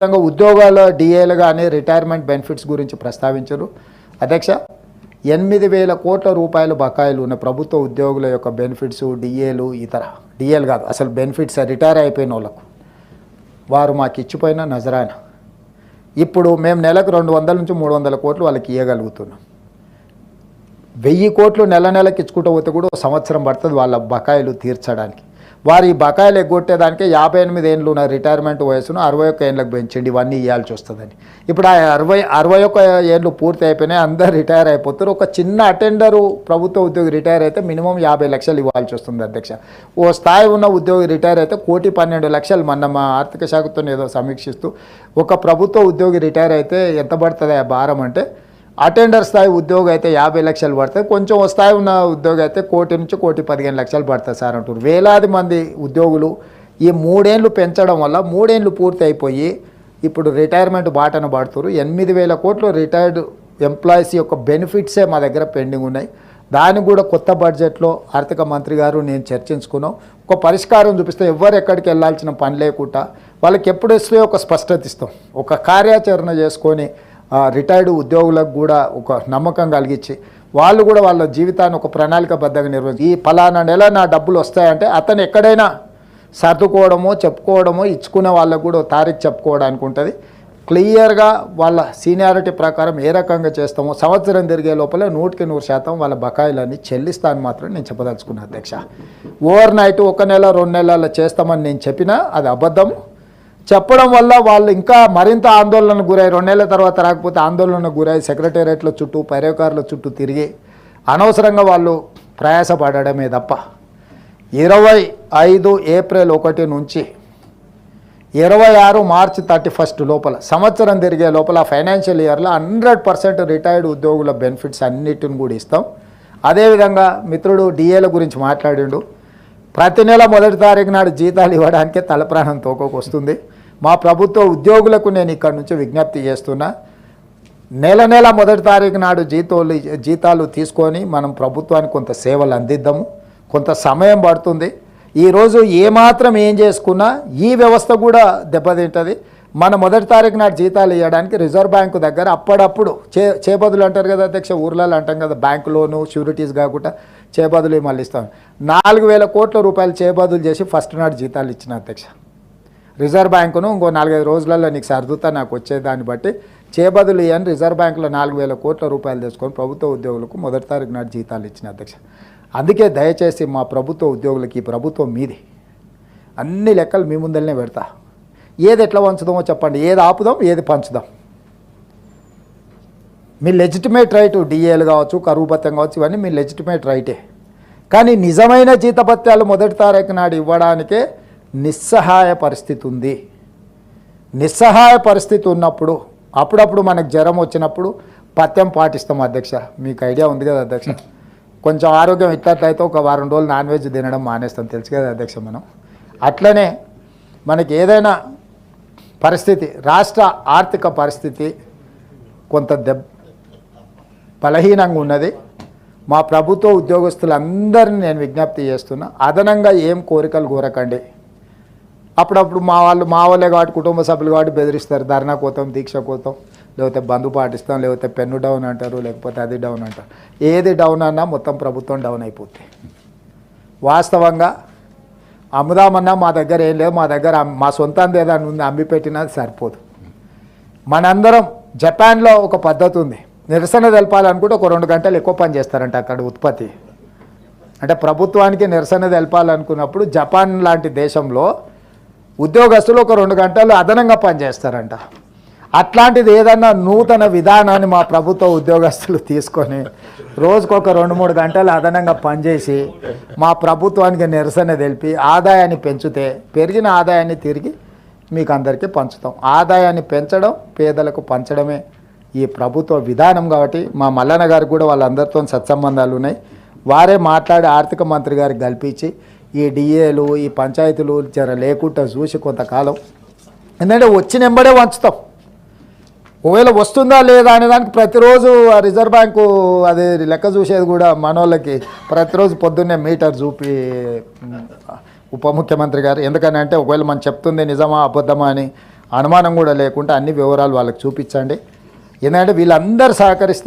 విధంగా ఉద్యోగాల డిఏలు కానీ రిటైర్మెంట్ బెనిఫిట్స్ గురించి ప్రస్తావించారు. అధ్యక్ష ఎనిమిది వేల కోట్ల రూపాయలు బకాయిలు ఉన్న ప్రభుత్వ ఉద్యోగుల యొక్క బెనిఫిట్స్ డిఏలు ఇతర డిఏలు కాదు అసలు బెనిఫిట్స్ రిటైర్ అయిపోయిన వాళ్ళకు. వారు మాకు ఇచ్చిపోయిన నజరాయన ఇప్పుడు మేము నెలకు రెండు వందల నుంచి మూడు వందల కోట్లు వాళ్ళకి ఇవ్వగలుగుతున్నాం వెయ్యి కోట్లు నెల నెలకి ఇచ్చుకుంటూ పోతే కూడా ఒక సంవత్సరం పడుతుంది వాళ్ళ బకాయిలు తీర్చడానికి. వారి బకాయిలు ఎగ్గొట్టేదానికి యాభై ఎనిమిది ఏళ్ళు ఉన్న రిటైర్మెంట్ వయసును అరవై ఒక్క ఏళ్ళకి పెంచండి. ఇవన్నీ ఇవ్వాల్సి వస్తుందని. ఇప్పుడు ఆ అరవై అరవై ఒక్క ఏళ్ళు పూర్తి అయిపోయినాయి అందరు రిటైర్ అయిపోతారు. ఒక చిన్న అటెండరు ప్రభుత్వ ఉద్యోగి రిటైర్ అయితే మినిమం యాభై లక్షలు ఇవ్వాల్సి వస్తుంది అధ్యక్ష. ఓ స్థాయి ఉన్న ఉద్యోగి రిటైర్ అయితే కోటి పన్నెండు లక్షలు మన మా ఆర్థిక శాఖతో ఏదో సమీక్షిస్తూ ఒక ప్రభుత్వ ఉద్యోగి రిటైర్ అయితే ఎంత పడుతుంది ఆ భారం అంటే అటెండర్ స్థాయి ఉద్యోగం అయితే యాభై లక్షలు పడుతుంది కొంచెం స్థాయి ఉన్న ఉద్యోగం అయితే కోటి నుంచి కోటి పదిహేను లక్షలు పడుతుంది సార్ అంటారు వేలాది మంది ఉద్యోగులు ఈ మూడేళ్ళు పెంచడం వల్ల మూడేళ్ళు పూర్తి అయిపోయి ఇప్పుడు రిటైర్మెంట్ బాటన పడుతున్నారు. ఎనిమిది వేల కోట్లు రిటైర్డ్ ఎంప్లాయీస్ యొక్క బెనిఫిట్సే మా దగ్గర పెండింగ్ ఉన్నాయి. దాన్ని కూడా కొత్త బడ్జెట్లో ఆర్థిక మంత్రి గారు నేను చర్చించుకున్నాం. ఒక పరిష్కారం చూపిస్తే ఎవరు ఎక్కడికి వెళ్ళాల్సిన పని లేకుండా వాళ్ళకి ఎప్పుడు ఇస్తే ఒక స్పష్టత ఇస్తాం. ఒక కార్యాచరణ చేసుకొని రిటైర్డ్ ఉద్యోగులకు కూడా ఒక నమ్మకం కలిగించి వాళ్ళు కూడా వాళ్ళ జీవితాన్ని ఒక ప్రణాళికబద్ధంగా నిర్వహించి ఈ ఫలానా నెల నా డబ్బులు వస్తాయంటే అతను ఎక్కడైనా సర్దుకోవడమో చెప్పుకోవడమో ఇచ్చుకునే వాళ్ళకు కూడా తారీఖు చెప్పుకోవడానికి ఉంటుంది. క్లియర్గా వాళ్ళ సీనియారిటీ ప్రకారం ఏ రకంగా చేస్తామో సంవత్సరం తిరిగే లోపల నూటికి నూరు శాతం వాళ్ళ బకాయిలన్నీ చెల్లిస్తాను మాత్రం నేను చెప్పదలుచుకున్నాను అధ్యక్ష. ఓవర్ నైట్ ఒక నెల రెండు నెలల్లో చేస్తామని నేను చెప్పినా అది అబద్ధం చెప్పడం వల్ల వాళ్ళు ఇంకా మరింత ఆందోళనకు గురై రెండేళ్ళ తర్వాత రాకపోతే ఆందోళనకు గురై సెక్రటేరియట్ల చుట్టూ పర్యకారుల చుట్టూ తిరిగి అనవసరంగా వాళ్ళు ప్రయాసపడడమే తప్ప ఇరవై ఐదు ఏప్రిల్ ఒకటి నుంచి ఇరవై ఆరు మార్చ్ థర్టీ ఫస్ట్ లోపల సంవత్సరం తిరిగే లోపల ఫైనాన్షియల్ ఇయర్లో హండ్రెడ్ పర్సెంట్ రిటైర్డ్ ఉద్యోగుల బెనిఫిట్స్ అన్నిటిని కూడా ఇస్తాం. అదేవిధంగా మిత్రుడు డిఏల గురించి మాట్లాడిండు. ప్రతి నెల మొదటి తారీఖు నాడు జీతాలు ఇవ్వడానికే తలప్రాణం తోకోకు వస్తుంది మా ప్రభుత్వ ఉద్యోగులకు నేను ఇక్కడ నుంచి విజ్ఞప్తి చేస్తున్నా. నెల నెల మొదటి తారీఖు నాడు జీతాలు జీతాలు తీసుకొని మనం ప్రభుత్వానికి కొంత సేవలు అందిద్దాము. కొంత సమయం పడుతుంది. ఈరోజు ఏమాత్రం ఏం చేసుకున్నా ఈ వ్యవస్థ కూడా దెబ్బతింటుంది. మన మొదటి తారీఖు నాడు జీతాలు ఇవ్వడానికి రిజర్వ్ బ్యాంకు దగ్గర అప్పుడప్పుడు చే చేబదులు అంటారు కదా అధ్యక్ష ఊర్లలో అంటాం కదా బ్యాంకు లోను షూరిటీస్ కాకుండా చేబదులు మళ్ళీ ఇస్తాం నాలుగు వేల కోట్ల రూపాయలు చేబదులు చేసి ఫస్ట్ నాడు జీతాలు ఇచ్చిన అధ్యక్ష. రిజర్వ్ బ్యాంకును ఇంకో నాలుగైదు రోజులలో నీకు సర్దుతా నాకు వచ్చేదాన్ని బట్టి చేబదులు ఇవ్వని రిజర్వ్ బ్యాంకులో నాలుగు వేల కోట్ల రూపాయలు తెచ్చుకొని ప్రభుత్వ ఉద్యోగులకు మొదటి తారీఖు నాడు జీతాలు ఇచ్చిన అధ్యక్ష. అందుకే దయచేసి మా ప్రభుత్వ ఉద్యోగులకి ఈ ప్రభుత్వం మీది. అన్ని లెక్కలు మీ ముందరనే పెడతా. ఏది ఎట్లా పంచుదామో చెప్పండి. ఏది ఆపుదాం ఏది పంచుదాం. మీ లెజిటిమేట్ రైట్ డిఏలు కావచ్చు కరువు భత్యం కావచ్చు ఇవన్నీ మీ లెజిటిమేట్ రైటే కానీ నిజమైన జీతభత్యాలు మొదటి తారీఖు నాడు ఇవ్వడానికే నిస్సహాయ పరిస్థితి ఉంది. నిస్సహాయ పరిస్థితి ఉన్నప్పుడు అప్పుడప్పుడు మనకు జ్వరం వచ్చినప్పుడు పథ్యం పాటిస్తాం అధ్యక్ష. మీకు ఐడియా ఉంది కదా అధ్యక్ష. కొంచెం ఆరోగ్యం ఇట్లట్లయితే ఒక వారం రోజులు నాన్ వెజ్ తినడం మానేస్తాం. తెలుసు కదా అధ్యక్ష మనం. అట్లనే మనకి ఏదైనా పరిస్థితి రాష్ట్ర ఆర్థిక పరిస్థితి కొంత దెబ్ బలహీనంగా ఉన్నది. మా ప్రభుత్వ ఉద్యోగస్తులందరినీ నేను విజ్ఞప్తి చేస్తున్నా అదనంగా ఏం కోరికలు కోరకండి. అప్పుడప్పుడు మా వాళ్ళు మా వాళ్ళే కాబట్టి కుటుంబ సభ్యులు కాబట్టి బెదిరిస్తారు ధర్నా కోతం దీక్ష కోతం లేకపోతే బంధు పాటిస్తాం లేకపోతే పెన్ను డౌన్ అంటారు లేకపోతే అది డౌన్ అంటారు. ఏది డౌన్ అన్నా మొత్తం ప్రభుత్వం డౌన్ అయిపోతుంది వాస్తవంగా అమ్ముదామన్నా మా దగ్గర ఏం లేదు మా దగ్గర మా సొంతంది ఏదైనా ఉంది అమ్మి పెట్టినా సరిపోదు. మనందరం జపాన్లో ఒక పద్ధతి ఉంది. నిరసన తెలపాలనుకుంటే ఒక రెండు గంటలు ఎక్కువ పని చేస్తారంట అక్కడ ఉత్పత్తి. అంటే ప్రభుత్వానికి నిరసన తెలపాలనుకున్నప్పుడు జపాన్ లాంటి దేశంలో ఉద్యోగస్తులు ఒక రెండు గంటలు అదనంగా పనిచేస్తారంట అట్లాంటిది ఏదన్నా నూతన విధానాన్ని మా ప్రభుత్వ ఉద్యోగస్తులు తీసుకొని రోజుకొక రెండు మూడు గంటలు అదనంగా పనిచేసి మా ప్రభుత్వానికి నిరసన తెలిపి ఆదాయాన్ని పెంచితే పెరిగిన ఆదాయాన్ని తిరిగి మీకు అందరికీ పంచుతాం. ఆదాయాన్ని పెంచడం పేదలకు పంచడమే ఈ ప్రభుత్వ విధానం కాబట్టి మా మల్లన్న గారికి కూడా వాళ్ళందరితో సత్సంబంధాలు ఉన్నాయి. వారే మాట్లాడి ఆర్థిక మంత్రి గారికి కల్పించి ఈ డిఏలు ఈ పంచాయతీలు జర లేకుండా చూసి కొంతకాలం. ఎందుకంటే వచ్చిన ఎంబడే వంచుతాం ఒకవేళ వస్తుందా లేదా అనే దానికి ప్రతిరోజు ఆ రిజర్వ్ బ్యాంకు అది లెక్క చూసేది కూడా మనోళ్ళకి ప్రతిరోజు పొద్దున్నే మీటర్ చూపి ఉప ముఖ్యమంత్రి గారు. ఎందుకని అంటే ఒకవేళ మనం చెప్తుంది నిజమా అబద్ధమా అని అనుమానం కూడా లేకుండా అన్ని వివరాలు వాళ్ళకి చూపించండి. ఎందుకంటే వీళ్ళందరూ సహకరిస్తే